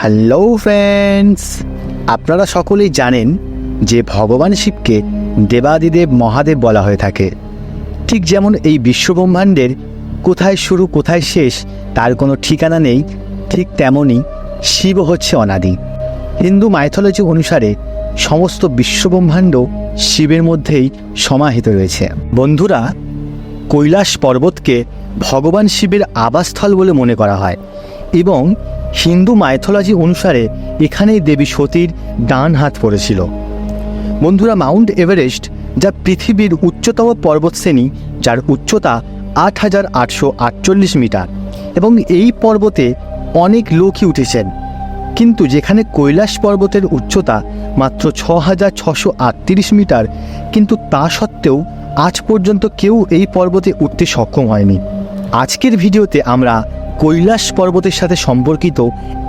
Hello friends আপনারা সকলেই জানেন যে ভগবান শিবকে দেবাদিদেব মহাদেব বলা হয়ে থাকে। ঠিক যেমন এই বিশ্বব্রহ্মাণ্ডের কোথায় শুরু, কোথায় শেষ, তার কোনো ঠিকানা নেই, ঠিক তেমনই শিব হচ্ছে অনাদি। হিন্দু মাইথোলজি অনুসারে সমস্ত বিশ্বব্রহ্মাণ্ড শিবের মধ্যেই সমাহিত রয়েছে। বন্ধুরা, কৈলাস পর্বতকে ভগবান শিবের আবাসস্থল বলে মনে করা হয় এবং হিন্দু মাইথোলজি অনুসারে এখানেই দেবী সতীর ডান হাত পড়েছিল। বন্ধুরা, মাউন্ট এভারেস্ট, যা পৃথিবীর উচ্চতম পর্বতশ্রেণী, যার উচ্চতা আট হাজার আটশো আটচল্লিশ মিটার, এবং এই পর্বতে অনেক লোকই উঠেছেন। কিন্তু যেখানে কৈলাস পর্বতের উচ্চতা মাত্র ছ হাজার ছশো আটত্রিশ মিটার, কিন্তু তা সত্ত্বেও আজ পর্যন্ত কেউ এই পর্বতে উঠতে সক্ষম হয়নি। আজকের ভিডিওতে আমরা কৈলাস পর্বতের সাথে সম্পর্কিত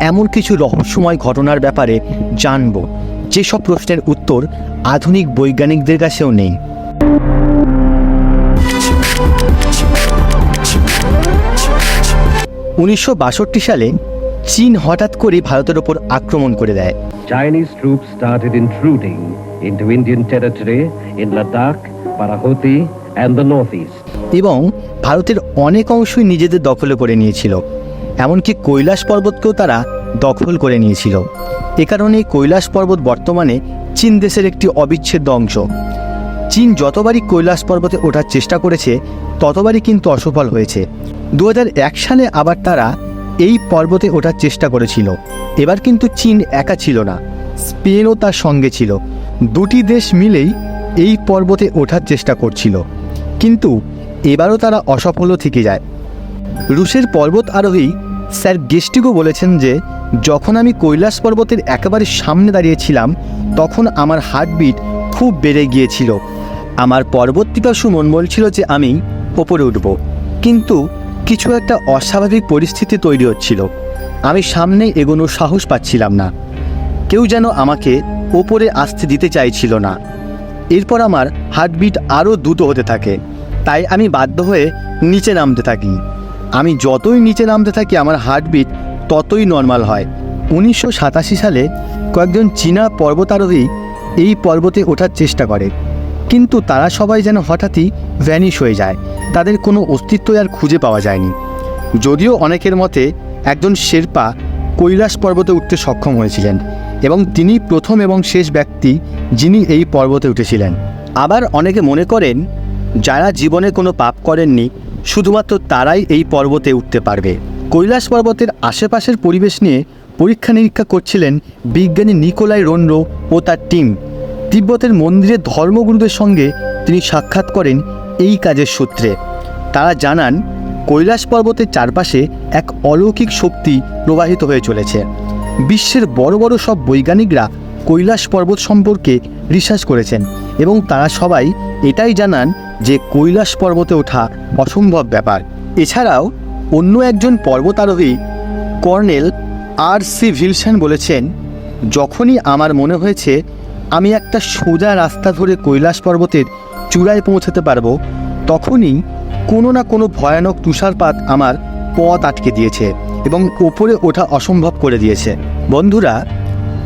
এমন কিছু রহস্যময় ঘটনার ব্যাপারে জানব, যেসব প্রশ্নের উত্তর আধুনিক বৈজ্ঞানিকদের কাছেও নেই উনিশশো বাষট্টি সালে চীন হঠাৎ করে ভারতের ওপর আক্রমণ করে দেয়. এবং ভারতের অনেক অংশই নিজেদের দখলে করে নিয়েছিল। এমনকি কৈলাস পর্বতকেও তারা দখল করে নিয়েছিল। এ কারণে কৈলাস পর্বত বর্তমানে চীন দেশের একটি অবিচ্ছেদ্য অংশ। চীন যতবারই কৈলাস পর্বতে ওঠার চেষ্টা করেছে, ততবারই কিন্তু অসফল হয়েছে। দু হাজার এক সালে আবার তারা এই পর্বতে ওঠার চেষ্টা করেছিল। এবার কিন্তু চীন একা ছিল না, স্পেনও তার সঙ্গে ছিল। দুটি দেশ মিলেই এই পর্বতে ওঠার চেষ্টা করছিল। কিন্তু এবারও তারা অসফলও থেকে যায়। রুশের পর্বত আরোহী স্যার গেস্টিগো বলেছেন যে, যখন আমি কৈলাস পর্বতের একেবারে সামনে দাঁড়িয়েছিলাম, তখন আমার হার্টবিট খুব বেড়ে গিয়েছিল। আমার পর্বত পিপাসু মন বলছিল যে, আমি ওপরে উঠব। কিন্তু কিছু একটা অস্বাভাবিক পরিস্থিতি তৈরি হচ্ছিল। আমি সামনে এগোনোর সাহস পাচ্ছিলাম না। কেউ যেন আমাকে ওপরে আসতে দিতে চাইছিল না। এরপর আমার হার্টবিট আরও দ্রুত হতে থাকে। তাই আমি বাধ্য হয়ে নিচে নামতে থাকি। আমি যতই নিচে নামতে থাকি, আমার হার্টবিট ততই নর্মাল হয়। উনিশশো সাতাশি সালে কয়েকজন চীনা পর্বতারোহী এই পর্বতে ওঠার চেষ্টা করে। কিন্তু তারা সবাই যেন হঠাৎই ভ্যানিশ হয়ে যায়। তাদের কোনো অস্তিত্বই আর খুঁজে পাওয়া যায়নি। যদিও অনেকের মতে একজন শেরপা কৈলাস পর্বতে উঠতে সক্ষম হয়েছিলেন এবং তিনি প্রথম এবং শেষ ব্যক্তি যিনি এই পর্বতে উঠেছিলেন। আবার অনেকে মনে করেন যারা জীবনে কোনো পাপ করেননি, শুধুমাত্র তারাই এই পর্বতে উঠতে পারবে। কৈলাস পর্বতের আশেপাশের পরিবেশ নিয়ে পরীক্ষা নিরীক্ষা করছিলেন বিজ্ঞানী নিকোলাই রনরো ও তার টিম। তিব্বতের মন্দিরের ধর্মগুরুদের সঙ্গে তিনি সাক্ষাৎ করেন এই কাজের সূত্রে। তারা জানান, কৈলাস পর্বতের চারপাশে এক অলৌকিক শক্তি প্রবাহিত হয়ে চলেছে। বিশ্বের বড় বড় সব বৈজ্ঞানিকরা কৈলাস পর্বত সম্পর্কে রিসার্চ করেছেন এবং তারা সবাই এটাই জানান যে কৈলাস পর্বতে ওঠা অসম্ভব ব্যাপার। এছাড়াও অন্য একজন পর্বতারোহী কর্নেল আর সি ভিলসন বলেছেন, যখনই আমার মনে হয়েছে আমি একটা সোজা রাস্তা ধরে কৈলাস পর্বতের চূড়ায় পৌঁছাতে পারব, তখনই কোনো না কোনো ভয়ানক তুষারপাত আমার পথ আটকে দিয়েছে এবং ওপরে ওঠা অসম্ভব করে দিয়েছে। বন্ধুরা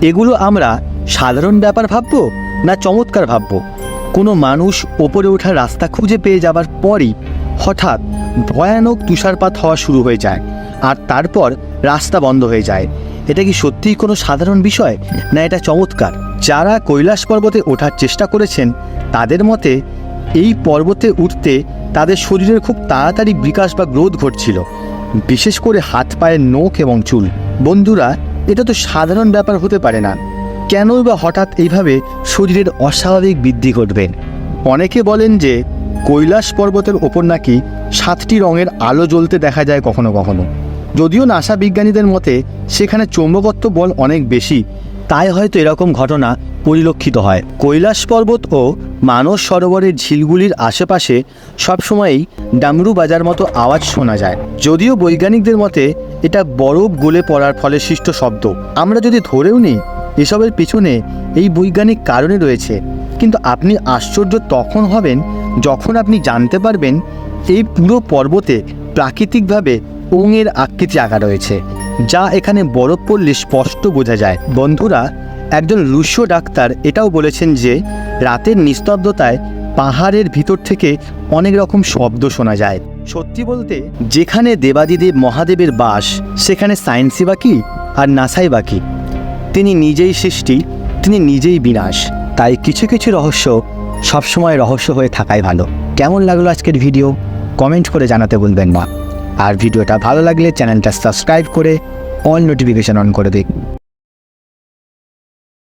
এগুলো আমরা সাধারণ ব্যাপার ভাববো না চমৎকার ভাববো? কোনো মানুষ ওপরে ওঠার রাস্তা খুঁজে পেয়ে যাবার পরই হঠাৎ ভয়ানক তুষারপাত হওয়া শুরু হয়ে যায় আর তারপর রাস্তা বন্ধ হয়ে যায়। এটা কি সত্যিই কোনো সাধারণ বিষয় না এটা চমৎকার? যারা কৈলাস পর্বতে ওঠার চেষ্টা করেছেন, তাদের মতে এই পর্বতে উঠতে তাদের শরীরের খুব তাড়াতাড়ি বিকাশ বা গ্রোথ ঘটছিল। বিশেষ করে হাত, পায়ের নখ এবং চুল। বন্ধুরা এটা তো সাধারণ ব্যাপার হতে পারে না। কেনই বা হঠাৎ এইভাবে শরীরের অস্বাভাবিক বৃদ্ধি ঘটবে? অনেকে বলেন যে, কৈলাস পর্বতের ওপর নাকি সাতটি রঙের আলো জ্বলতে দেখা যায় কখনো কখনো। যদিও নাসা বিজ্ঞানীদের মতে, সেখানে চৌম্বকত্ব বল অনেক বেশি, তাই হয়তো এরকম ঘটনা পরিলক্ষিত হয়। কৈলাস পর্বত ও মানস সরোবরের ঝিলগুলির আশেপাশে সবসময়ই ডামরু বাজার মতো আওয়াজ শোনা যায়। যদিও বৈজ্ঞানিকদের মতে এটা বরফ গলে পড়ার ফলে সৃষ্ট শব্দ। আমরা যদি ধরেও নিই, এসবের পিছনে এই বৈজ্ঞানিক কারণে রয়েছে। কিন্তু আপনি আশ্চর্য তখন হবেন যখন আপনি জানতে পারবেন এই পুরো পর্বতে প্রাকৃতিকভাবে ওঙের আকৃতি আঁকা রয়েছে, যা এখানে বরফ পড়লে স্পষ্ট বোঝা যায়। বন্ধুরা, একজন রুশো ডাক্তার এটাও বলেছেন যে, রাতের নিস্তব্ধতায় পাহাড়ের ভিতর থেকে অনেক রকম শব্দ শোনা যায়। সত্যি বলতে, যেখানে দেবাদিদেব মহাদেবের বাস, সেখানে সায়েন্সই বাকি আর নাসাই বাকি। তিনি নিজেই সৃষ্টি, তিনি নিজেই বিনাশ। তাই কিছু কিছু রহস্য সবসময় রহস্য হয়ে থাকাই ভালো। কেমন লাগল আজকের ভিডিও? কমেন্ট করে জানাতে ভুলবেন না। আর ভিডিওটা ভালো লাগলে চ্যানেলটা সাবস্ক্রাইব করে অল নোটিফিকেশন অন করে দিন।